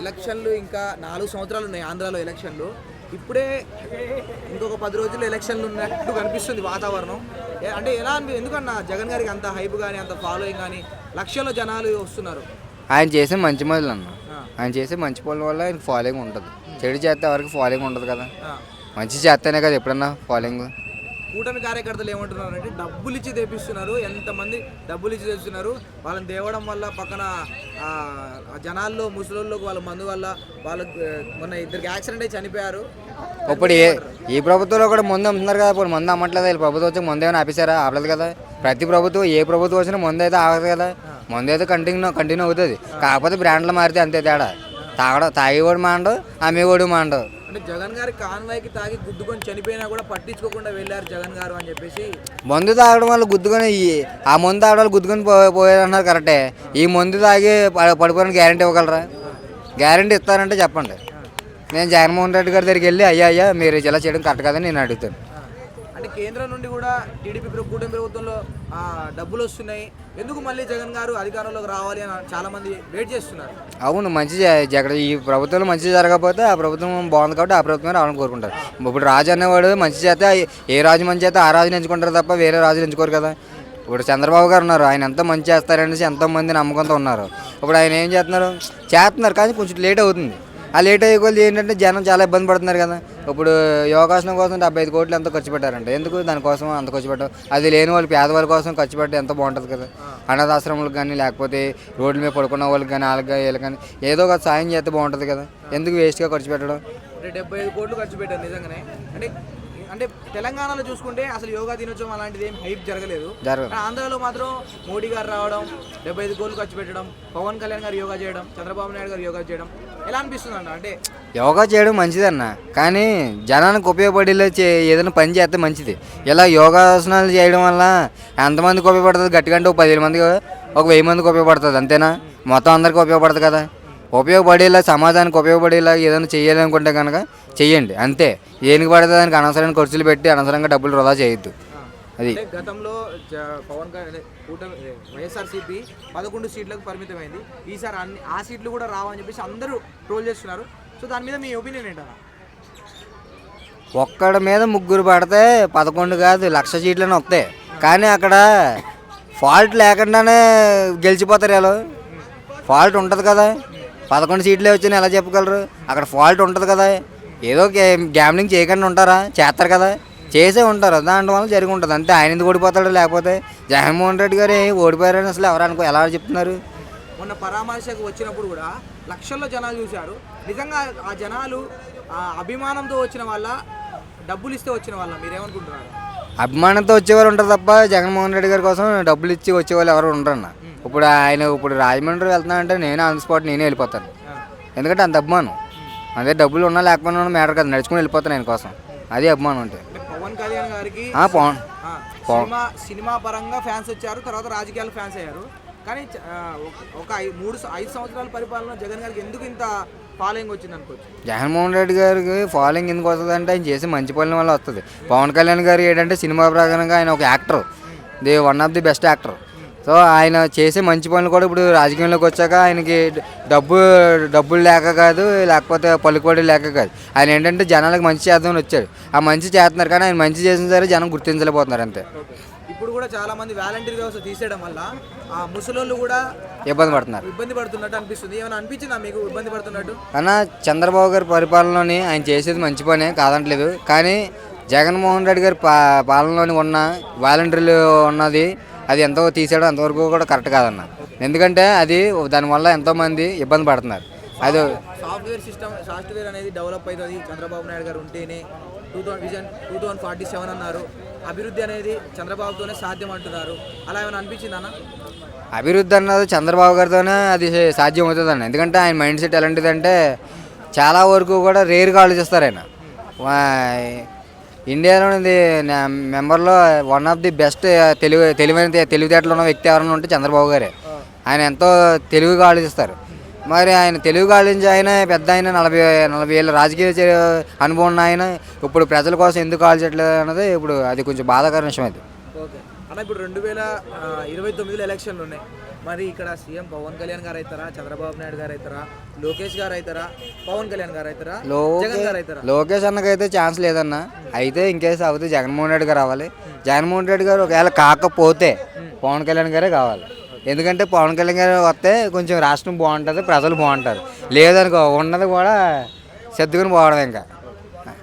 ఎలక్షన్లు ఇంకా నాలుగు సంవత్సరాలు ఉన్నాయి ఆంధ్రాలో ఎలక్షన్లు. ఇప్పుడే ఇంకొక పది రోజులు ఎలక్షన్లు ఉన్నట్టు కనిపిస్తుంది వాతావరణం. అంటే ఎలా అనిపి ఎందుకన్నా జగన్ గారికి అంత హైప్ కానీ అంత ఫాలోయింగ్ కానీ లక్షల్లో జనాలు వస్తున్నారు. ఆయన చేసే మంచి మొదలు అన్న. ఆయన చేసే మంచి పనుల వల్ల ఆయనకి ఫాలోయింగ్ ఉంటుంది. చెడు చేస్తే ఎవరికి ఫాలోయింగ్ ఉండదు కదా. మంచి చేస్తేనే కదా ఎప్పుడన్నా ఫాలోయింగ్. కూటమి కార్యకర్తలు ఏమంటున్నారు అంటే డబ్బులు ఇచ్చి తెప్పిస్తున్నారు ఎంతమంది డబ్బులు ఇచ్చి తెస్తున్నారు వాళ్ళని తేవడం వల్ల పక్కన జనాల్లో ముసలోళ్ళకు వాళ్ళ మందు వల్ల వాళ్ళకి మొన్న ఇద్దరికి యాక్సిడెంట్ అయి చనిపోయారు. ఇప్పుడు ఏ ఈ ప్రభుత్వంలో కూడా ముందు అమ్ముతున్నారు కదా ఇప్పుడు ముందు అమ్మట్లేదు? వీళ్ళు ప్రభుత్వం వచ్చి ముందు ఏమైనా ఆపేశారా? ఆపలేదు కదా. ప్రతి ప్రభుత్వం ఏ ప్రభుత్వం వచ్చినా ముందు అయితే ఆగదు కదా. ముందు అయితే కంటిన్యూ కంటిన్యూ అవుతుంది. కాకపోతే బ్రాండ్లు మారితే అంతే తేడా. తాగడం తాగేవాడు మాండు అమ్మేవాడు మాండవు అంటే జగన్ గారి కాన్వాయ్కి తాగి గుద్దుకొని చనిపోయినా కూడా పట్టించుకోకుండా వెళ్ళారు జగన్ గారు అని చెప్పేసి. మందు తాగడం వల్ల గుద్దుకొని ఆ మందు తాగడం వల్ల గుద్దుకొని పోయారన్నారు కరెక్టే. ఈ మందు తాగి పడిపోయిన గ్యారంటీ ఇవ్వగలరా? గ్యారంటీ ఇస్తారంటే చెప్పండి. నేను జగన్మోహన్ రెడ్డి గారి దగ్గరికి వెళ్ళి అయ్యా అయ్యా మీరు ఇలా చేయడం కరెక్ట్ కదని నేను అడుగుతాను. అంటే కేంద్రం నుండి కూడా టీడీపీ కూటమి ప్రభుత్వంలో డబ్బులు వస్తున్నాయి. ఎందుకు మళ్ళీ జగన్ గారు అధికారంలోకి రావాలి అని చాలా మంది వెయిట్ చేస్తున్నారు? అవును మంచి జగన్ ఈ ప్రభుత్వంలో మంచి జరగకపోతే ఆ ప్రభుత్వం బాగుంది కాబట్టి ఆ ప్రభుత్వమే రావాలని కోరుకుంటారు. ఇప్పుడు రాజు అనేవాడు మంచి చేస్తే ఏ రాజు మంచి చేస్తే ఆ రాజుని ఎంచుకుంటారు తప్ప వేరే రాజుని ఎంచుకోరు కదా. ఇప్పుడు చంద్రబాబు గారు ఉన్నారు ఆయన ఎంతో మంచి చేస్తారనేసి ఎంతో మంది నమ్మకంతో ఉన్నారు. ఇప్పుడు ఆయన ఏం చేస్తున్నారు? చేస్తున్నారు కానీ కొంచెం లేట్ అవుతుంది. ఆ లేట్ అయ్యే కొద్ది ఏంటంటే జనం చాలా ఇబ్బంది పడుతున్నారు కదా. ఇప్పుడు యోగాసనం కోసం డెబ్బై ఐదు కోట్లు ఎంతో ఖర్చు పెట్టారంట. ఎందుకు దానికోసం అంత ఖర్చు పెట్టడం? అది లేని వాళ్ళు పేదవాళ్ళ కోసం ఖర్చు పెడితే ఎంత బాగుంటుంది కదా. అనాథాశ్రమాలకు కానీ లేకపోతే రోడ్ల మీద పడుకున్న వాళ్ళకి కానీ వాళ్ళకి కానీ వీళ్ళకి కానీ ఏదో ఒక సాయం చేస్తే బాగుంటుంది కదా. ఎందుకు వేస్ట్గా ఖర్చు పెట్టడం? అంటే డెబ్బై ఐదు కోట్లు ఖర్చు పెట్టారు నిజంగానే. అంటే అంటే తెలంగాణలో చూసుకుంటే అసలు యోగా దినోత్సవం అలాంటిది ఏం హైప్ జరగలేదు. కానీ ఆంధ్రాలో మాత్రం మోడీ గారు రావడం డెబ్బై ఐదు కోట్లు ఖర్చు పెట్టడం పవన్ కళ్యాణ్ గారు యోగా చేయడం చంద్రబాబు నాయుడు గారు యోగా చేయడం ఎలా అనిపిస్తుంది అంట అంటే యోగా చేయడం మంచిదన్న. కానీ జనానికి ఉపయోగపడేలా చే ఏదైనా పని చేస్తే మంచిది. ఇలా యోగాసనాలు చేయడం వల్ల ఎంతమందికి ఉపయోగపడుతుంది? గట్టిగా అంటే ఒక పదివేల మందికి ఒక వెయ్యి మందికి ఉపయోగపడుతుంది. అంతేనా? మొత్తం అందరికీ ఉపయోగపడుతుంది కదా. ఉపయోగపడేలా సమాజానికి ఉపయోగపడేలా ఏదైనా చేయాలనుకుంటే కనుక చెయ్యండి. అంతే. దేనికి పడితే దానికి అనవసరమైన ఖర్చులు పెట్టి అనవసరంగా డబ్బులు వృధా చేయొద్దు. అది. గతంలో పవన్ కూటమి వైఎస్ఆర్సీపీ పదకొండు సీట్లకు పరిమితమైంది. ఈసారి అన్ని ఆ సీట్లు కూడా రావని చెప్పేసి అందరూ ట్రోల్ చేస్తున్నారు. సో దాని మీద మీ ఒపీనియన్ ఏంటన్నా? ఒక్కడి మీద ముగ్గురు పడితే పదకొండు కాదు లక్ష సీట్లని వస్తాయి. కానీ అక్కడ ఫాల్ట్ లేకుండానే గెలిచిపోతారు వీళ్ళు ఫాల్ట్ ఉంటుంది కదా. పదకొండు సీట్లే వచ్చినాయి ఎలా చెప్పగలరు? అక్కడ ఫాల్ట్ ఉంటుంది కదా. ఏదో గ్యామ్లింగ్ చేయకుండా ఉంటారా? చేస్తారు కదా. చేసే ఉంటారు. దాంట్ వల్ల జరిగి ఉంటుంది. అంతే. ఆయన ఎందుకు ఓడిపోతాడు? లేకపోతే జగన్మోహన్ రెడ్డి గారు "ఏ, ఓడిపోయారని అసలు ఎవరు అనుకో ఎలా చెప్తున్నారు? మొన్న పరామర్శకు వచ్చినప్పుడు కూడా లక్షల్లో జనాలు చూశారు. నిజంగా ఆ జనాలు ఆ అభిమానంతో వచ్చిన వాళ్ళ డబ్బులు ఇస్తే వచ్చిన వాళ్ళ మీరేమనుకుంటున్నారు? అభిమానంతో వచ్చేవారు ఉంటారు తప్ప జగన్మోహన్ రెడ్డి గారి కోసం డబ్బులు ఇచ్చి వచ్చేవాళ్ళు ఎవరు ఉండరన్న. ఇప్పుడు ఆయన ఇప్పుడు రాజమండ్రి వెళ్తున్నానంటే నేనే ఆన్ స్పాట్ నేనే వెళ్ళిపోతాను. ఎందుకంటే అంత అభిమానం. అదే డబ్బులు ఉన్నా లేకపోయినా మ్యాటర్ కదా నడుచుకుని వెళ్ళిపోతాను ఆయన కోసం. అది అభిమానం అంటే. పవన్ కళ్యాణ్ గారికి ఆ, పవన్. సినిమా సినిమా పరంగా ఫ్యాన్స్ వచ్చారు తర్వాత రాజకీయాలు ఫ్యాన్స్ అయ్యారు. కానీ ఒక- మూడు ఐదు సంవత్సరాల పరిపాలన జగన్ గారికి ఎందుకు ఇంత ఫాలోయింగ్ వచ్చింది అనుకోవచ్చు? జగన్మోహన్ రెడ్డి గారికి ఫాలోయింగ్ ఎందుకు వస్తుంది అంటే ఆయన చేసే మంచి పనుల వల్ల వస్తుంది. పవన్ కళ్యాణ్ గారు ఏంటంటే సినిమా ప్రకారంగా ఆయన ఒక actor. The one of the best actor. So ఆయన చేసే మంచి పనులు కూడా ఇప్పుడు రాజకీయంలోకి వచ్చాక ఆయనకి డబ్బు డబ్బులు లేక కాదు లేకపోతే పలుకుబడి లేక కాదు. ఆయన ఏంటంటే జనాలకు మంచి చేద్దామని వచ్చాడు. ఆ మంచి చేస్తున్నారు కానీ ఆయన మంచి చేసిన సరే జనం గుర్తించలేకపోతున్నారు అంతే. ఇప్పుడు కూడా చాలా మంది వాలంటీర్ వ్యవస్థ తీసేయడం వల్ల ఆ ముసలోళ్ళు కూడా ఇబ్బంది పడుతున్నారు. ఇబ్బంది పడుతున్నట్టు అనిపిస్తుంది. ఏమైనా అనిపించిందా మీకు ఇబ్బంది పడుతున్నట్టు? అన్న చంద్రబాబు గారి పరిపాలనలోని ఆయన చేసేది మంచి పనే కాదంటలేదు. కానీ జగన్మోహన్ రెడ్డి గారి పా పాలనలోని ఉన్న వాలంటీర్లు ఉన్నది అది ఎంతో తీసేయడం అంతవరకు కూడా కరెక్ట్ కాదన్న. ఎందుకంటే అది దానివల్ల ఎంతోమంది ఇబ్బంది పడుతున్నారు. అది సాఫ్ట్వేర్ సిస్టమ్ సాఫ్ట్వేర్ అనేది డెవలప్ అవుతుంది. చంద్రబాబు నాయుడు గారు ఉంటేనే two thousand vision two thousand forty seven అన్నారు. అభివృద్ధి అనేది చంద్రబాబుతోనే సాధ్యం అంటున్నారు. అలా ఏమైనా అనిపించిందన్న అభివృద్ధి అన్నది చంద్రబాబు గారితోనే అది సాధ్యం అవుతుంది అన్న. ఎందుకంటే ఆయన మైండ్ సెట్ ఎలాంటిదంటే చాలా వరకు కూడా రేరుగా ఆలోచిస్తారు ఆయన. ఇండియాలోని మెంబర్లో వన్ ఆఫ్ ది బెస్ట్ తెలివి తెలివైన తెలివితేటలు ఉన్న వ్యక్తి ఎవరైనా ఉంటే చంద్రబాబు గారే. ఆయన ఎంతో తెలివిగా ఆలోచిస్తారు. మరి ఆయన తెలుగు ఆలోచించి ఆయన పెద్ద ఆయన నలభై నలభై ఏళ్ళ రాజకీయ అనుభవం ఉన్న ఆయన. ఇప్పుడు ప్రజల కోసం ఎందుకు ఆలోచించట్లేదు అన్నది ఇప్పుడు అది కొంచెం బాధాకర విషయం అది. అన్న ఇప్పుడు రెండు వేల ఇరవై తొమ్మిదిలో ఎలక్షన్లు ఉన్నాయి. మరి ఇక్కడ సీఎం పవన్ కళ్యాణ్ గారు అవుతారా చంద్రబాబు నాయుడు గారు అవుతారా లోకేష్ గారు అవుతారా పవన్ కళ్యాణ్ గారు అవుతారా జగన్ గారు అవుతారా లోకేష్ అన్నకైతే ఛాన్స్ లేదన్న. అయితే ఇంకేసి అవుతే జగన్మోహన్ రెడ్డి గారు రావాలి. జగన్మోహన్ రెడ్డి గారు ఒకవేళ కాకపోతే పవన్ కళ్యాణ్ గారే కావాలి. ఎందుకంటే పవన్ కళ్యాణ్ గారు వస్తే కొంచెం రాష్ట్రం బాగుంటుంది ప్రజలు బాగుంటారు. లేదనుకో ఉన్నది కూడా సర్దుకుని పోవడం ఇంకా.